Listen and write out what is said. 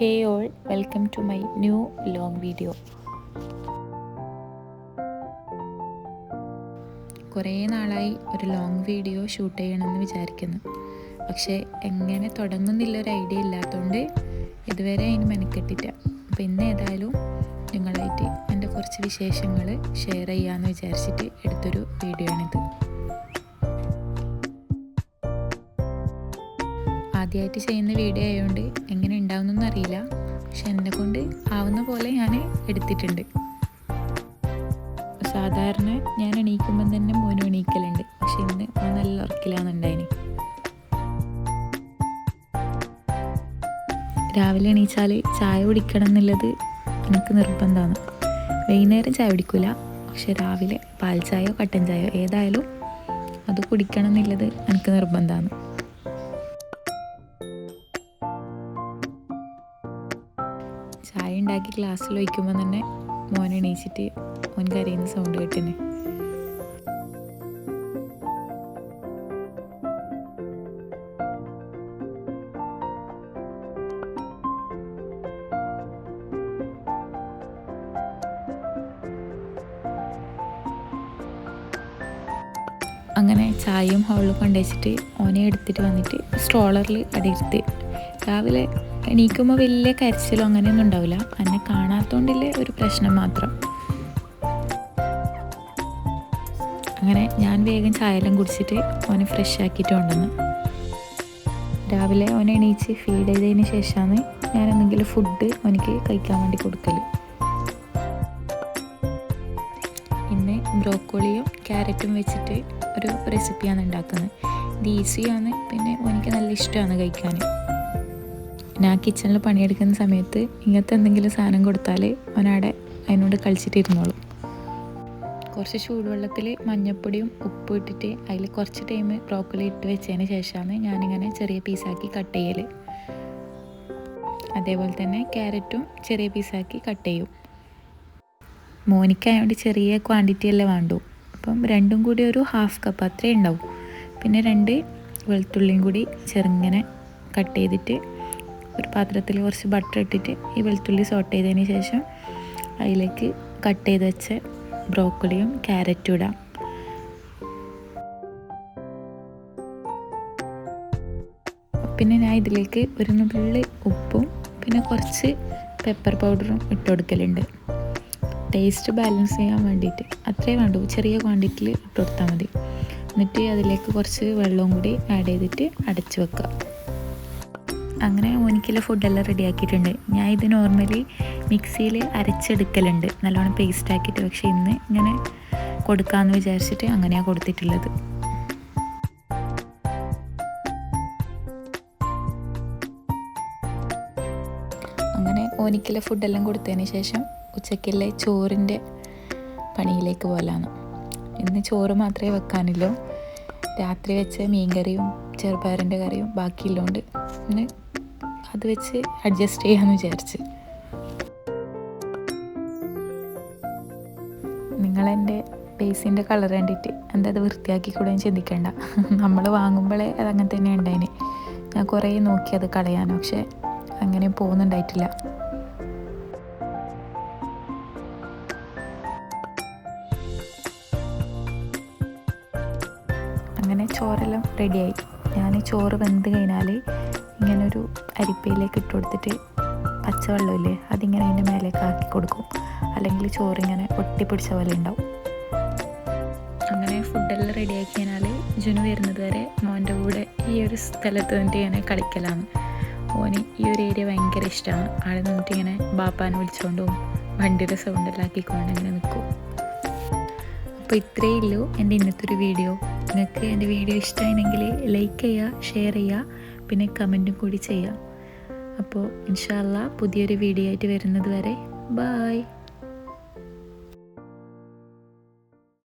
Hey all welcome to my new long video. കുറേ നാളായി ഒരു ലോങ് വീഡിയോ ഷൂട്ട് ചെയ്യണമെന്ന് വിചാരിക്കുന്നു. പക്ഷേ എങ്ങനെ തുടങ്ങുന്നില്ല ഒരു ഐഡിയ ഇല്ലാത്തതുകൊണ്ട് ഇതുവരെ അതിന് മെനക്കെട്ടില്ല. അപ്പോൾ ഇന്ന് ഏതായാലും നിങ്ങളായിട്ട് എന്റെ കുറച്ച് വിശേഷങ്ങൾ ഷെയർ ചെയ്യാമെന്ന് വിചാരിച്ചിട്ട് എടുത്തൊരു വീഡിയോ ആണിത് ആദ്യമായിട്ട് ചെയ്യുന്ന വീഡിയോ ആയതുകൊണ്ട് എങ്ങനെ ഉണ്ടാവുന്നൊന്നും അറിയില്ല. പക്ഷെ എന്നെ കൊണ്ട് ആവുന്ന പോലെ ഞാൻ എടുത്തിട്ടുണ്ട്. സാധാരണ ഞാൻ എണീക്കുമ്പം തന്നെ മോനും എണീക്കലുണ്ട്. പക്ഷെ ഇന്ന് ഞാൻ നല്ല ഉറക്കിലാണെന്നുണ്ടായിന് രാവിലെ എണീച്ചാൽ ചായ കുടിക്കണം എന്നുള്ളത് എനിക്ക് നിർബന്ധമാണ് വൈകുന്നേരം ചായ കുടിക്കില്ല പക്ഷെ രാവിലെ പാൽ ചായയോ കട്ടൻ ചായയോ ഏതായാലും അത് കുടിക്കണം എന്നുള്ളത് എനിക്ക് നിർബന്ധമാണ് ഉണ്ടാക്കി ക്ലാസ്സിൽ വയ്ക്കുമ്പോൾ തന്നെ മോൻ എണീച്ചിട്ട് മോൻ കരയുന്ന സൗണ്ട് കേട്ടിന്. അങ്ങനെ ചായയും ഹോളിൽ കൊണ്ടുവച്ചിട്ട് ഓനെ എടുത്തിട്ട് വന്നിട്ട് സ്ട്രോളറിൽ അടിയിരുത്തി രാവിലെ എണീക്കുമ്പോൾ വലിയ കരച്ചിലോ അങ്ങനെയൊന്നും ഉണ്ടാവില്ല. എന്നെ കാണാത്തോണ്ടില്ലേ ഒരു പ്രശ്നം മാത്രം. അങ്ങനെ ഞാൻ വേഗം ചായയെല്ലാം കുടിച്ചിട്ട് ഓനെ ഫ്രഷ് ആക്കിയിട്ട് കൊണ്ടുവന്നു. രാവിലെ ഓനെ എണീച്ച് ഫീഡ് ചെയ്തതിന് ശേഷമാണ് ഞാൻ എന്തെങ്കിലും ഫുഡ് ഓനിക്ക് കഴിക്കാൻ വേണ്ടി കൊടുക്കൽ ഇന്ന് ബ്രോക്കോളിയും ക്യാരറ്റും വെച്ചിട്ട് ഒരു റെസിപ്പിയാണ് ഉണ്ടാക്കുന്നത്. ഇത് ഈസിയാണ് പിന്നെ എനിക്ക് നല്ല ഇഷ്ടമാണ് കഴിക്കാൻ ഞാൻ കിച്ചണിൽ പണിയെടുക്കുന്ന സമയത്ത് ഇങ്ങനത്തെ എന്തെങ്കിലും സാധനം കൊടുത്താൽ അവനവിടെ അതിനോട് കളിച്ചിട്ടിരുന്നോളും കുറച്ച് ചൂടുവെള്ളത്തിൽ മഞ്ഞൾപ്പൊടിയും ഉപ്പും ഇട്ടിട്ട് അതിൽ കുറച്ച് ടൈം ബ്രോക്കോളി ഇട്ട് വെച്ചതിന് ശേഷമാണ് ഞാനിങ്ങനെ ചെറിയ പീസാക്കി കട്ട് ചെയ്യൽ അതേപോലെ തന്നെ ക്യാരറ്റും ചെറിയ പീസാക്കി കട്ട് ചെയ്യും. മോനിക്കായതുകൊണ്ട് ചെറിയ ക്വാണ്ടിറ്റി അല്ലേ വേണ്ടു. അപ്പം രണ്ടും കൂടി ഒരു ഹാഫ് കപ്പ് അത്രേ ഉണ്ടാവും. പിന്നെ രണ്ട് വെളുത്തുള്ളിയും കൂടി ചെറുങ്ങനെ കട്ട് ചെയ്തിട്ട് ഒരു പാത്രത്തിൽ കുറച്ച് ബട്ടർ ഇട്ടിട്ട് ഈ വെളുത്തുള്ളി സോട്ട് ചെയ്തതിന് ശേഷം അതിലേക്ക് കട്ട് ചെയ്ത് വെച്ച ബ്രോക്കോളിയും ക്യാരറ്റും ഇടാം. പിന്നെ ഞാൻ ഇതിലേക്ക് ഒരു നുള്ളി ഉപ്പും പിന്നെ കുറച്ച് പെപ്പർ പൗഡറും ഇട്ട് കൊടുക്കലുണ്ട്. ടേസ്റ്റ് ബാലൻസ് ചെയ്യാൻ വേണ്ടിയിട്ട് അത്രേ വേണ്ടൂ. ചെറിയ ക്വാണ്ടിറ്റിയിൽ ഇട്ട് കൊടുത്താൽ മതി. എന്നിട്ട് അതിലേക്ക് കുറച്ച് വെള്ളവും കൂടി ആഡ് ചെയ്തിട്ട് അടച്ചു വെക്കുക. അങ്ങനെ ഓനിക്കുള്ള ഫുഡെല്ലാം റെഡി ആക്കിയിട്ടുണ്ട്. ഞാൻ ഇത് നോർമലി മിക്സിയിൽ അരച്ചെടുക്കലുണ്ട്. നല്ലോണം പേസ്റ്റ് ആക്കിയിട്ട് പക്ഷേ ഇന്ന് ഇങ്ങനെ കൊടുക്കാമെന്ന് വിചാരിച്ചിട്ട് അങ്ങനെയാണ് കൊടുത്തിട്ടുള്ളത്. അങ്ങനെ ഓനിക്കുള്ള ഫുഡെല്ലാം കൊടുത്തതിന് ശേഷം ഉച്ചയ്ക്കുള്ള ചോറിന്റെ പണിയിലേക്ക് പോലാണ്. ഇന്ന് ചോറ് മാത്രമേ വെക്കാനുള്ളൂ. രാത്രി വെച്ച മീൻകറിയും ചെറുപയറിന്റെ കറിയും ബാക്കിയുള്ളതുകൊണ്ട് പിന്നെ അത് വെച്ച് അഡ്ജസ്റ്റ് ചെയ്യാമെന്ന് വിചാരിച്ച്. നിങ്ങളെന്റെ ബേസിന്റെ കളർ കണ്ടിട്ട് എന്താ അത് വൃത്തിയാക്കി കൂടെ ചിന്തിക്കേണ്ട. നമ്മൾ വാങ്ങുമ്പോഴേ അതങ്ങനെ തന്നെ ഉണ്ടായിന്. ഞാൻ കുറേ നോക്കി അത് കളയാൻ പക്ഷെ അങ്ങനെ പോകുന്നുണ്ടായിട്ടില്ല. അങ്ങനെ ചോറെല്ലാം റെഡിയായി ഞാൻ ചോറ് വെന്ത് കഴിഞ്ഞാൽ ഇങ്ങനെ ഒരു അരിപ്പയിലേക്ക് ഇട്ട് കൊടുത്തിട്ട് പച്ചവെള്ളമില്ലേ അതിങ്ങനെ അതിന്റെ മേലേക്ക് ആക്കി കൊടുക്കും. അല്ലെങ്കിൽ ചോറിങ്ങനെ ഒട്ടിപ്പിടിച്ച പോലെ ഉണ്ടാവും. അങ്ങനെ ഫുഡെല്ലാം റെഡിയാക്കി കഴിഞ്ഞാൽ ജുനു വരുന്നത് വരെ മോന്റെ കൂടെ ഈ ഒരു സ്ഥലത്ത് നിന്നിട്ട് ഇങ്ങനെ കളിക്കലാണ്. ഓന് ഈ ഒരു ഏരിയ ഭയങ്കര ഇഷ്ടമാണ് ആളെ നിന്നിട്ട് ഇങ്ങനെ ബാപ്പാനെ വിളിച്ചുകൊണ്ടും വണ്ടിയുടെ സൗണ്ടെല്ലാം ആക്കിക്കൊണ്ട് ഇങ്ങനെ നിൽക്കും അപ്പോൾ ഇത്രയേ ഉള്ളൂ എന്റെ ഇന്നത്തെ ഒരു വീഡിയോ നിങ്ങൾക്ക് എന്റെ വീഡിയോ ഇഷ്ടമായിരുന്നെങ്കിൽ ലൈക്ക് ചെയ്യുക ഷെയർ ചെയ്യുക. പിന്നെ കമന്റും കൂടി ചെയ്യാം. അപ്പോൾ ഇൻഷാല്ല പുതിയൊരു വീഡിയോ ആയിട്ട് വരുന്നത് വരെ. ബായ്